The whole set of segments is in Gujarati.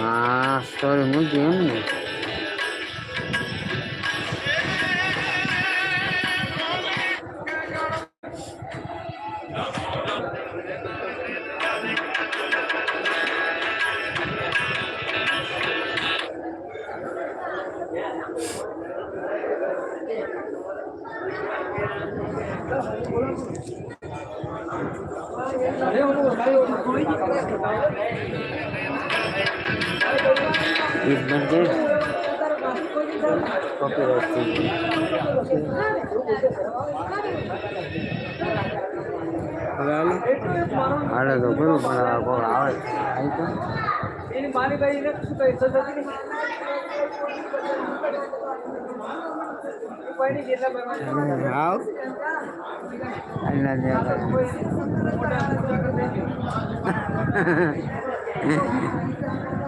Ah, história é muito grande, બનશે કોપીરાઇટ થઈ ગયું હાલો હાલે તો કરું પણ આ કોક આવે. આવી તો એની માની ભાઈ ને શું સજા કોઈ કરવાની આવ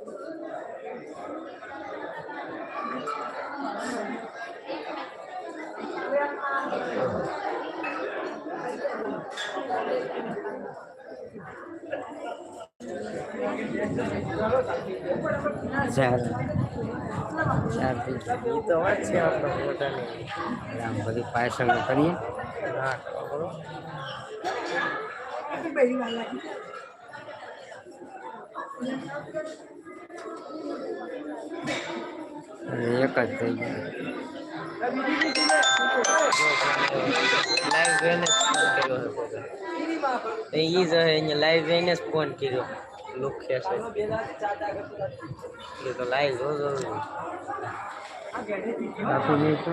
કોમેન્ટ કરી સિદ્ધરાજ ભાઈ કાંઈ નહીં દેખાય આવું કરવું ચાર ચાર થઈ ગયા. ઈ તો વાત છે આપણા મોટાની એટલે આમ બધી પાછળ કરીએ ના ખબર એટલે એક જ થઈ ગયું લાઈવ જોઈને જ ફોન કર્યો હતો પોતે. તો ઈ જ હે અહીંયા લાઈવ જોઈને જ ફોન કર્યો લુખ્ય છે એ તો લાઈવ જોજો આપી નહીં તો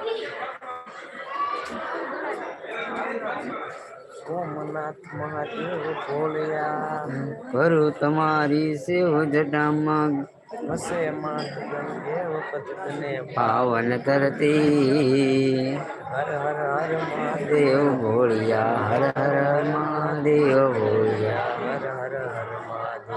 ને હું ના બોલું. સોમનાથ મહાદેવ બોલ્યા કરું તમારી સેવ જટામાં વસે માત ગંગે વખત તને પાવન કરતી હર હર હર મહાદેવ દેવ ભોળિયા હર હર મહાદેવ ભોળિયા હર હર હર મહાદેવ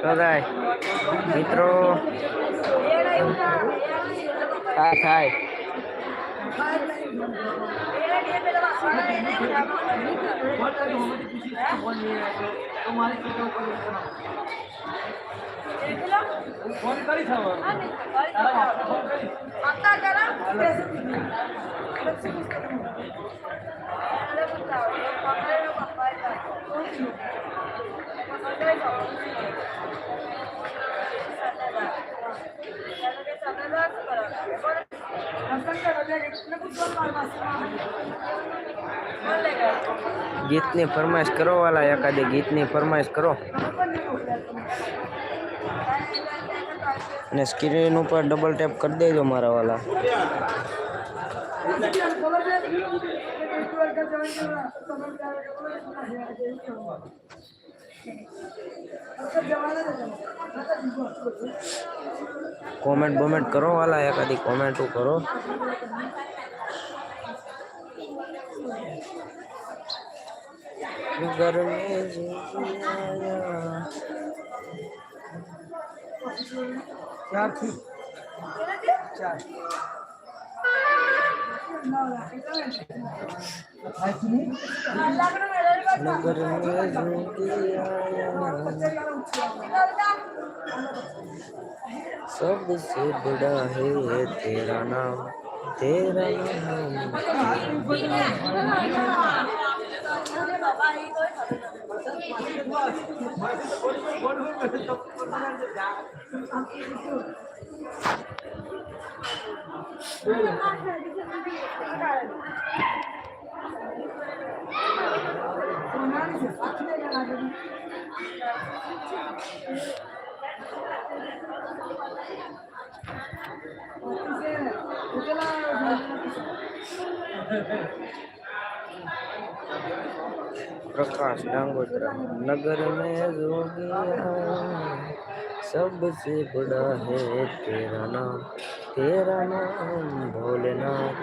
તો જાય મિત્રો થાય થાય ફોન કરી ગીતની ફરમાઈશ કરો વાલા એકાદી ગીતની ફરમાઈશ કરો અને સ્ક્રીન ઉપર ડબલ ટેપ કરી દેજો મારા વાલા કોમેન્ટ બોમેન્ટ કરો વાલા એકાદી કોમેન્ટ કરો घर में जो क्या थी चार। नगर में सबसे बड़ा है तेरा नाम तेरा नाम प्रकाश डांगोत्रा नगर में जोगिया सबसे बड़ा है तेरा नाम तेरा नाम भोलेनाथ।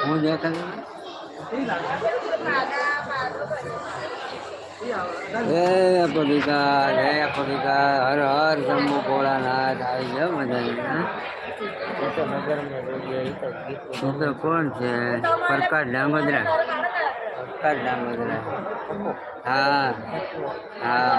હું દેખાતો હે પવિકા હે પવિકા હર હર શંભુ ભોળાનાથ આવી જાવ મજાની હા? ये तो नगर में जोगिया ये तो गीत તું તો કોણ છે પ્રકાશ ડાંગોદરા પ્રકાશ ડાંગોદરા હા હા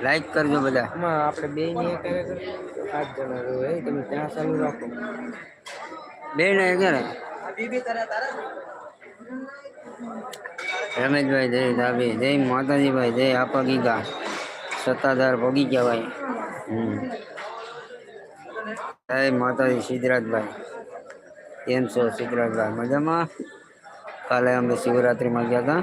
લાઈક કરજો બધા આમાં આપણે બે ની એક હારે કરીએ તો સાત જણા રહો એ તમે ત્યાં ચાલુ રાખો બે ને ક્યારે બીબી તારા તારા રમેશભાઈ જય ધાબી જય માતાજીભાઈ જય આપા ગીગા સત્તાધાર બગીચા ભાઈ હમ જય માતાજી સિદ્ધરાજભાઈ કેમ છો સિદ્ધરાજભાઈ મજામાં કાલે અમે શિવરાત્રિમાં ગયા હતા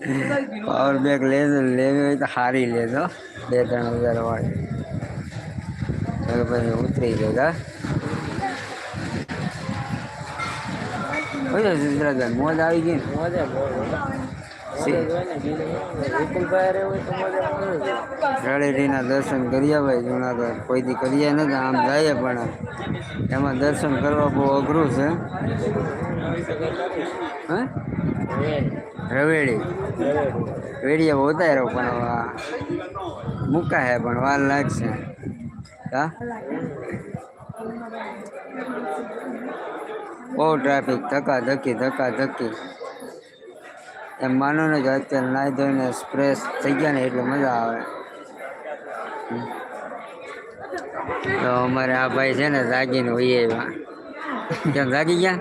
પાવર બેગ લે લેવી હોય તો સારી લેજો બે ત્રણ હજાર વાળી ચાલો પછી ઉતરી ગયો હા મોજ આવી ગઈ મજા બહુ મજા હોય ને બીજું વિપુલભાઈ હારે હોય તો મજા આવે રળેટીના દર્શન કર્યા ભાઈ જુનાગઢ કોઈથી કર્યા નથી, આમ જાય પણ એમાં દર્શન કરવા બહુ અઘરું છે. રવેડી. વેડિયા ઉતાર્યો, પણ મૂકા હે પણ વાર લાગશે. હા? બહુ ટ્રાફિક ધક્કા ધક્કી ધક્કા ધક્કી. એમ માનો ને કે અત્યારે નાહી ધોઈને સ્પ્રેસ થઈ ગયા ને એટલે મજા આવે. તો અમારે આ ભાઈ છે ને જાગીને હોઈએ એવા કેમ જાગી ગયા?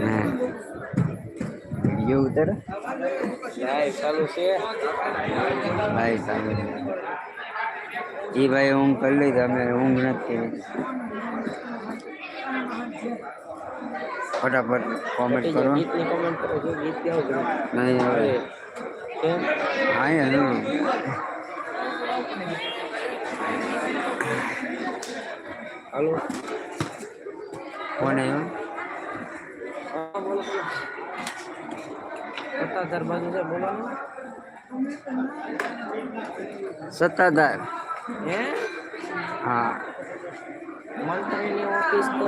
હા. વીડિયો ઉતારે છે. ભાઈ ચાલુ એ ભાઈ ઊંઘ કરી લઈ અમે ઊંઘ નથી फटाफट कमेंट करो। नहीं हाँ, हेलो। कौन है सत्ताधार बाजू से बोला। सत्ताधार हाँ।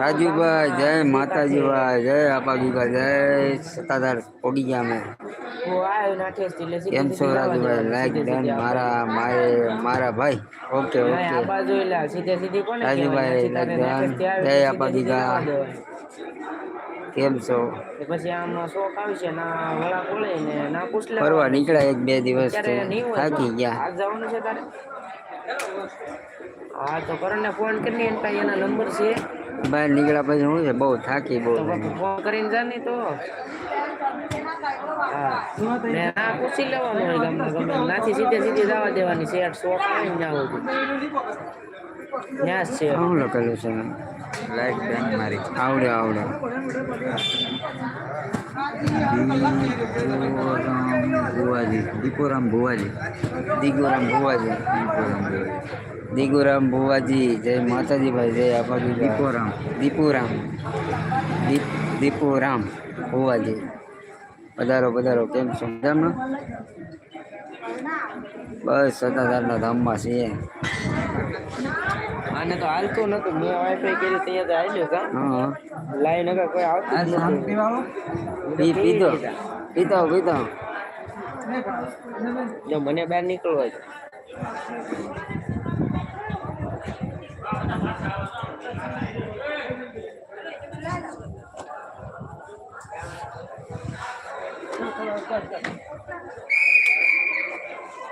રાજુભાઈ જય માતાજી ભાઈ જય આપા ગીગા જય સત્તાધાર પોડી ગયા સીધી કેમ છો રાજુભાઈ? લાઈક ડન મારા માએ મારા ભાઈ? Okay okay. રાજુભાઈ, લાઈક. નાઠેસથી જય આવે એટલે આપા સીધી દીધા. જવા દેવાની. કેમ છો? પછી આમ શોખ આવશે ના વળા ખોલે ને ના પૂછલે ફરવા નીકળ્યા એક બે દિવસ થાકી ગયા. આજ જવાનું છે તારે? હા તો કરણને ફોન કરીને એના પાસે એના નંબર છે. બહાર નીકળ્યા પછી શું છે? બહુ થાકી બહુ ફોન કરીને જા તો. હા ને આ પૂછી લેવાનું હોય ગમે ગમે નાથી સીધે સીધી જવા દેવાની છે આઠ શોખ આવે ને ના હોય છે. શું લખેલું છે. લાઈક બેન મારી. આવડે આવડે. ભુવાજી. દીપોરામ ભુવાજી. દીગોરામ ભુવાજી. દીગોરામ ભુવાજી. જય માતાજી ભાઈ જય આપાજી દીપોરામ. દીપોરામ. દીપ દીપોરામ ભુવાજી. પધારો પધારો. કેમ છો? મજામાં? બસ સત્તાધારના ધામમાં છીએ આને તો હાલતું નતું મેં વાઈફાઈ કરી ત્યાં તો હાલ્યો કા હા લાઈન અગર કોઈ આવતું જ નથી પી પીધો પીતો પીતો જો મને બહાર નીકળવું હોય તો.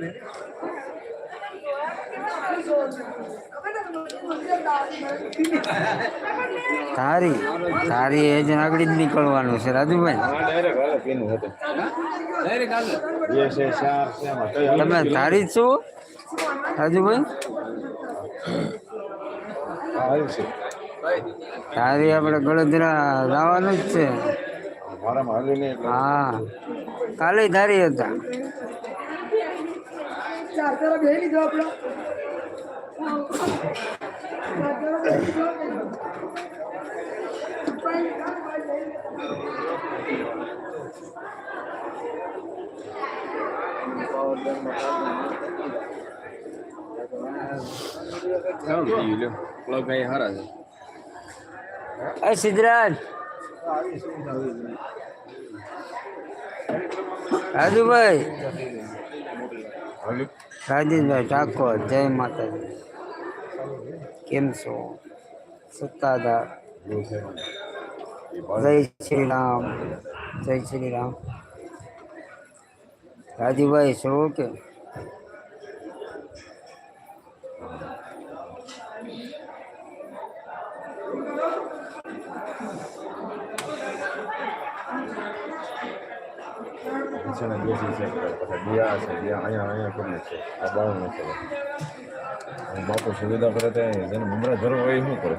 ગોઠવણ તારી તારી એજ આગળ જ નીકળવાનું છે રાજુભાઈ. હા હતું? તમે તારી જ છો રાજુભાઈ? હા, તારી આપણે ગળદરા લાવવાનું જ છે. મારામાં હાલ્યું નહીં એટલે હા કાલે ધારી હતા એ સિદ્ધરાજ રાજુભાઈ હાલ્યું રાજેશભાઈ ઠાકોર જય માતાજી કેમ છો સત્તાધાર એવું છે એ બાર જય શ્રી રામ જય શ્રી રામ રાજુભાઈ છો કે અને બાપુ સુવિધા કરે તે જેને મમરા જરૂર હોય શું કરે?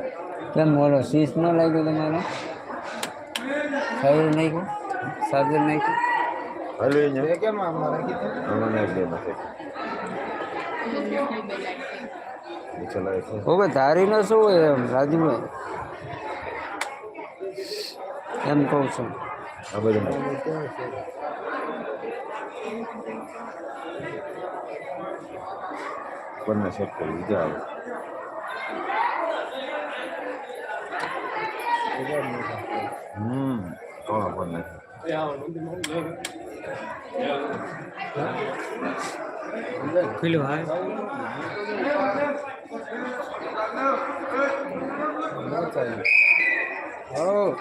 કેમ બોલો શીશ ન લાગ્યો તમારો? સાયર નાખ્યું સાદર નાખ્યું? હાલ્યું અહીંયા. કેમ આમાં દે નથી છે ઓકે શું હોય એમ રાજુભાઈ? એમ કહું છું. આ બધું બંને સેટ કરી દીધા હવે હમ કોણ બંને પેલું હા ઓ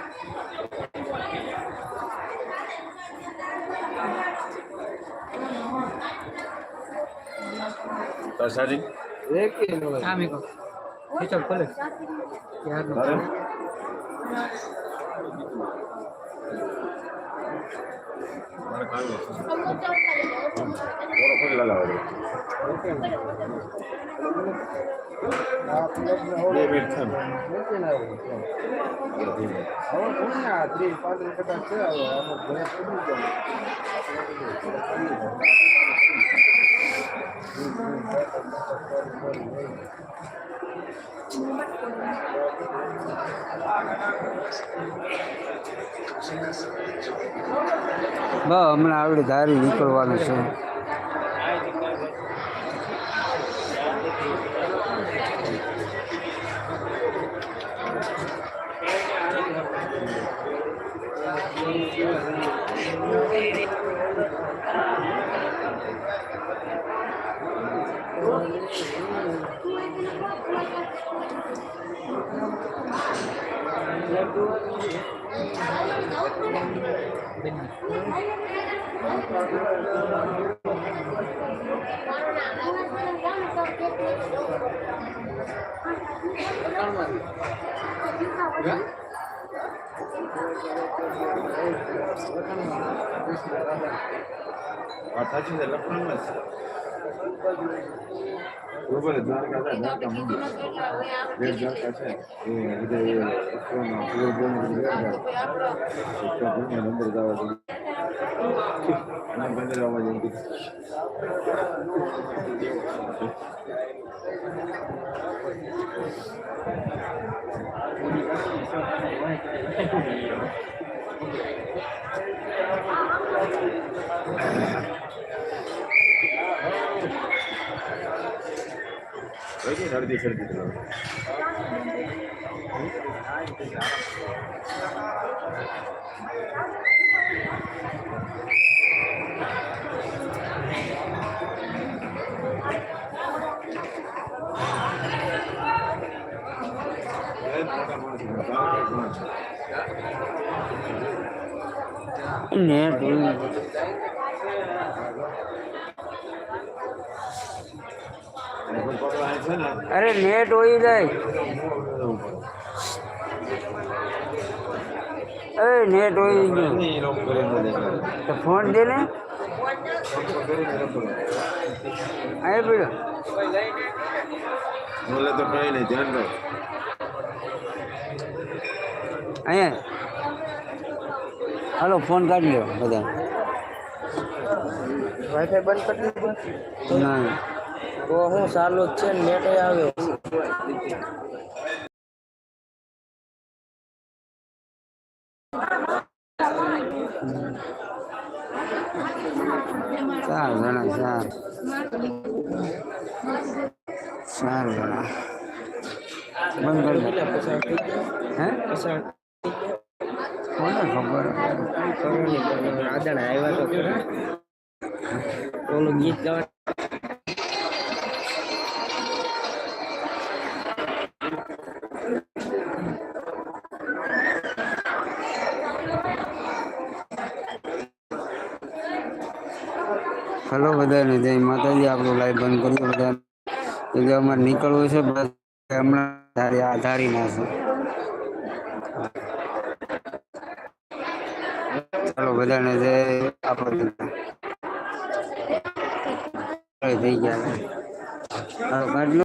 તાર સારી ખીચડ ખોલે તારે મારે કાંઈ નથી. થોડો કોઈ લગાવો દે. બે મિનિટ થાય ને. હવે કોણ ના ત્રીસ પાંત્રીસ ટકા છે હવે બસ હમણાં આવડે ધારી નીકળવાનું છે. Artık şimdi lafını mı બરોબર દ્વારકા છે દ્વારકા મંદિર. બેટ દ્વારકા છે. એ બધા એ વિશ્વ બ્રહ્મ નંબર જવા જોઈએ અને બંદર આવવા જેવું Thank કઈ सर्दी सर्दी नहीं અરે નેટ હોય જાય. અરે નેટ હોય ગયું. તો ફોન દે ને. અહીં પડ્યો બોલે તો કઈ નહીં ધ્યાન રાખ. અહીંયા. હાલો ફોન કાઢી લો બધા. વાઈફાઈ બંધ કરી દીધું? ના. તો હું ચાલુ જ છે નેટે આવે ચાર જણા ચાર ચાર જણા બંધ હે? કોને ખબર? ખબર નહીં આદણ આવ્યા તો ઓલું ગીત ગાવા હલો બધાને, જય માતાજી. આપણું લાઈવ બંધ કરીએ બધા એટલે અમારે નીકળવું છે, બસ હમણાં ધારી આ ધારી છે ચાલો બધાને જય આપણે થઈ ગયા.